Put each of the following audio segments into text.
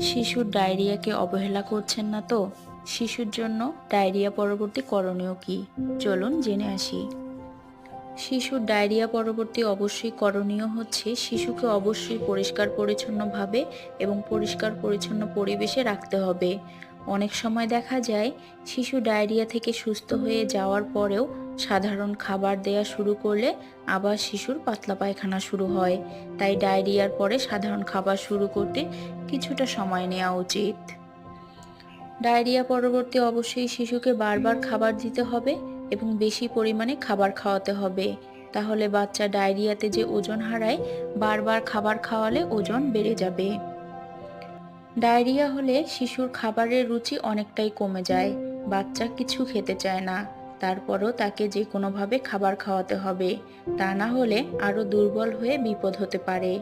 শিশুর ডায়রিয়াকে অবহেলা করছেন না তো? শিশুর জন্য ডায়রিয়া পরবর্তী করণীয় কি? চলুন জেনে আসি। শিশুর ডায়রিয়া পরবর্তী অবশ্যই করণীয় হচ্ছে শিশুকে অবশ্যই পরিষ্কার পরিচ্ছন্নভাবে এবং পরিষ্কার পরিচ্ছন্ন পরিবেশে রাখতে হবে। অনেক সময় দেখা যায়, শিশু ডায়রিয়া থেকে সুস্থ হয়ে যাওয়ার পরেও সাধারণ খাবার দেয়া শুরু করলে আবার শিশুর পাতলা পায়খানা শুরু হয়। তাই ডায়রিয়ার পরে সাধারণ খাবার শুরু করতে কিছুটা সময় নেওয়া উচিত। ডায়রিয়া পরবর্তী অবশ্যই শিশুকে বারবার খাবার দিতে হবে এবং বেশি পরিমাণে খাবার খাওয়াতে হবে। তাহলে বাচ্চা ডায়রিয়াতে যে ওজন হারায়, বারবার খাবার খাওয়ালে ওজন বেড়ে যাবে। ডায়রিয়া হলে শিশুর খাবারের রুচি অনেকটাই কমে যায়। বাচ্চা কিছু খেতে চায় না। তারপরও তাকে যে কোনোভাবে খাবার খাওয়াতে হবে, তা না হলে আরও দুর্বল হয়ে বিপদ হতে পারে।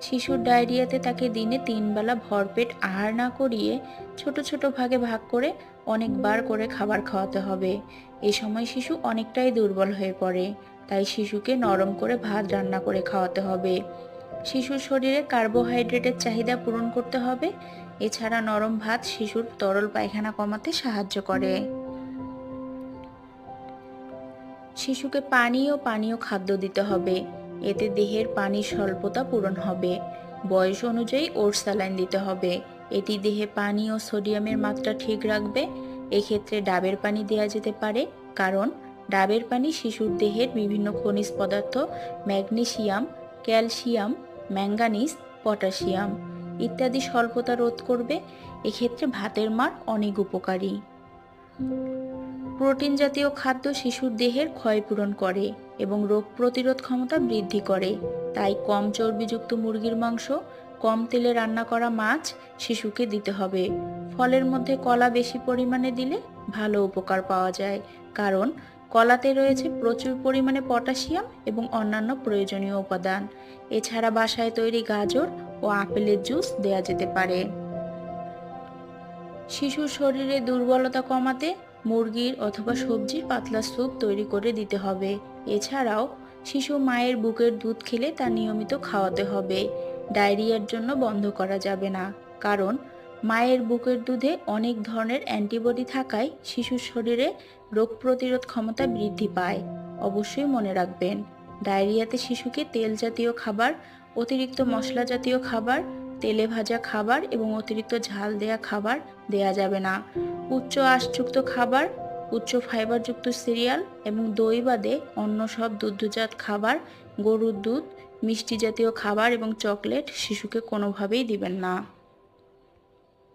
শিশুর ডায়রিয়াতে তাকে দিনে তিনবেলা ভরপেট আহার না করিয়ে ছোট ছোট ভাগে ভাগ করে অনেকবার করে খাবার খাওয়াতে হবে। এ সময় শিশু অনেকটাই দুর্বল হয়ে পড়ে, তাই শিশুকে নরম করে ভাত রান্না করে খাওয়াতে হবে। শিশুর শরীরে কার্বোহাইড্রেটের চাহিদা পূরণ করতে হবে। এছাড়া নরম ভাত শিশুর তরল পায়খানা কমাতে সাহায্য করে। শিশুকে পানি ও পানীয় খাদ্য দিতে হবে। এতে দেহের পানির স্বল্পতা পূরণ হবে। বয়স অনুযায়ী ওর স্যালাইন দিতে হবে। এটি দেহে পানি ও সোডিয়ামের মাত্রা ঠিক রাখবে। এক্ষেত্রে ডাবের পানি দেওয়া যেতে পারে, কারণ ডাবের পানি শিশুর দেহের বিভিন্ন খনিজ পদার্থ ম্যাগনেসিয়াম ক্যালসিয়াম, ম্যাঙ্গানিজ, পটাশিয়াম ইত্যাদি স্বল্পতা রোধ করবে। এক্ষেত্রে ভাতের মার অনেক উপকারী। প্রোটিন জাতীয় খাদ্য শিশুর দেহের ক্ষয়পূরণ করে এবং রোগ প্রতিরোধ ক্ষমতা বৃদ্ধি করে। তাই কম চর্বিযুক্ত মুরগির মাংস, কম তেলে রান্না করা মাছ শিশুকে দিতে হবে। ফলের মধ্যে কলা বেশি পরিমাণে দিলে ভালো উপকার পাওয়া যায়। কারণ, কলাতে রয়েছে প্রচুর পরিমাণে পটাশিয়াম এবং অন্যান্য প্রয়োজনীয় উপাদান। এছাড়া বাসায় তৈরি গাজর ও আপেলের জুস দেওয়া যেতে পারে। শিশুর শরীরে দুর্বলতা কমাতে মুরগির অথবা সবজির পাতলা স্যুপ তৈরি করে দিতে হবে। এছাড়াও, শিশু মায়ের বুকের দুধ খেলে তা নিয়মিত খাওয়াতে হবে। ডায়রিয়ার জন্য বন্ধ করা যাবে না। কারণ, মায়ের বুকের দুধে অনেক ধরনের অ্যান্টিবডি থাকায় শিশুর শরীরে রোগ প্রতিরোধ ক্ষমতা বৃদ্ধি পায়। অবশ্যই মনে রাখবেন, ডায়রিয়াতে শিশুকে তেল জাতীয় খাবার, অতিরিক্ত মশলা জাতীয় খাবার তেলে ভাজা খাবার এবং অতিরিক্ত ঝাল দেয়া খাবার দেয়া যাবে না। উচ্চ আশযুক্ত খাবার, উচ্চ ফাইবারযুক্ত সিরিয়াল এবং দই বাদে অন্য সব দুগ্ধজাত খাবার, গরুর দুধ, মিষ্টি জাতীয় খাবার এবং চকলেট শিশুকে কোনোভাবেই দিবেন না।